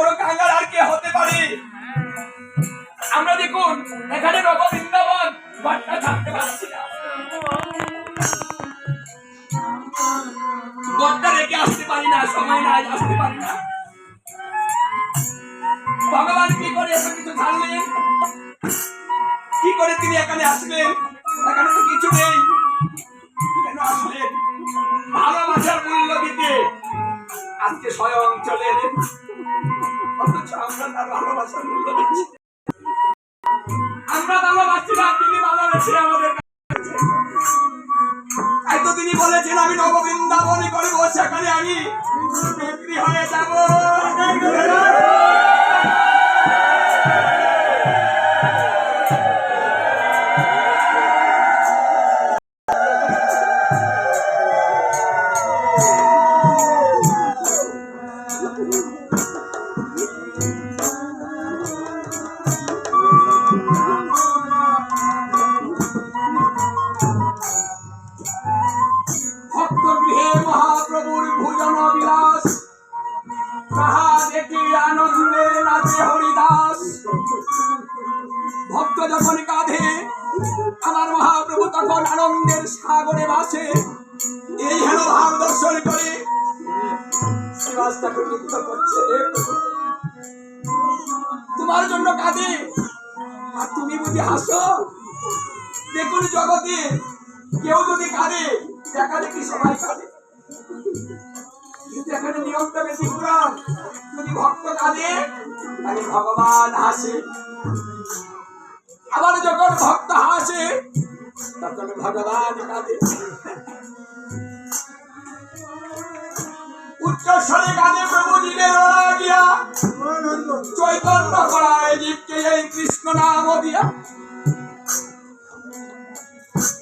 বড় কাঙ্গাল আর কে হতে পারে? আমরা দেখুন, এখানে নব বৃন্দাবন থাকতে পারছি না। রেখে আসতে পারি না, সময় নাই, আসতে পারি না। ভগবান কি করে কিছু কি করে তিনি এখানে আসলেন এখানে তো কিছু নেই। কেন আসলেন? ভালোবাসার মূল্য দিতে। আজকে স্বয়ং চলে এলেন। ভালোবাসার আমরা ভালোবাসছি না, তিনি ভালোবেসে আমাদের। তাই তো তিনি বলেছেন, আমি নববৃন্দাবনে করব সেখানে আমি বিক্রি হয়ে যাব মহাপ্রভুর ভোজন বিলাস তাহা দেখি আনন্দে নাচে হরিদাস। ভক্ত যখন কাঁধে আমার মহাপ্রভু তখন আনন্দের সাগরে ভাসে। এই হেন ভাব দর্শন করে তোমার জন্য কাঁদে, আর তুমি বুঝি হাসো। দেখুন জগতে কেউ যদি কাঁদে, দেখা দেখি সবাই এখানে নিয়মটা বেশি পুরান যদি ভক্ত কাঁদে তাহলে ভগবান হাসে। আবার যখন ভক্ত হাসে, তখন ভগবান কাঁদে। চৈতন্য করায় এই কৃষ্ণ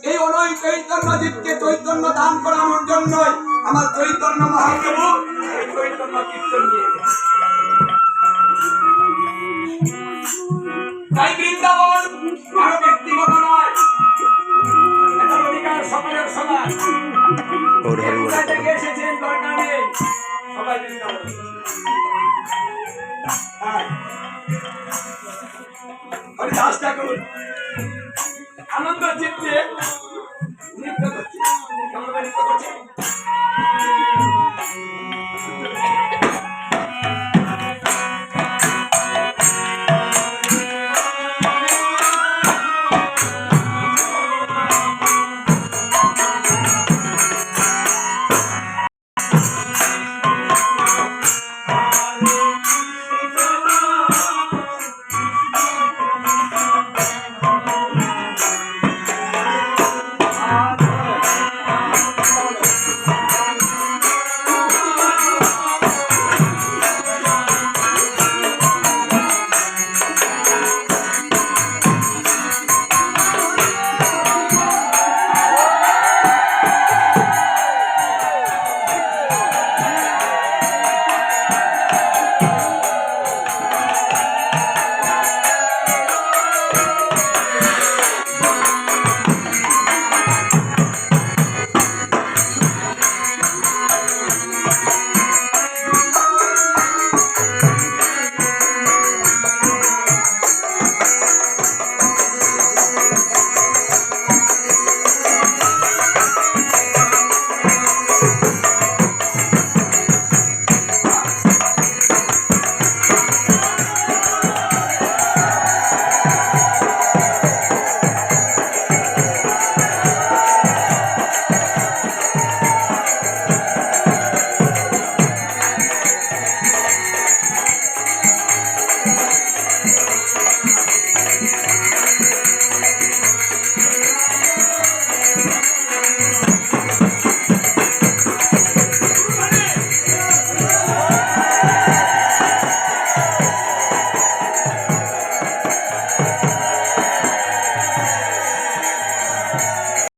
এই অনয় চৈতন্য জীবকে চৈতন্য দান করানোর জন্যই আমার চৈতন্য মহাপ্রভু তাই বৃন্দাবন কারও ব্যক্তিগত নয়। অধিকার সকলের সমান। গৌর হরি বল। কোথায় থেকে এসেছেন দরকার নেই। সবাই বৃন্দাবন। হ্যাঁ। হরিদাস ঠাকুর আনন্দ চিত্তে নৃত্য করছে নৃত্য করছে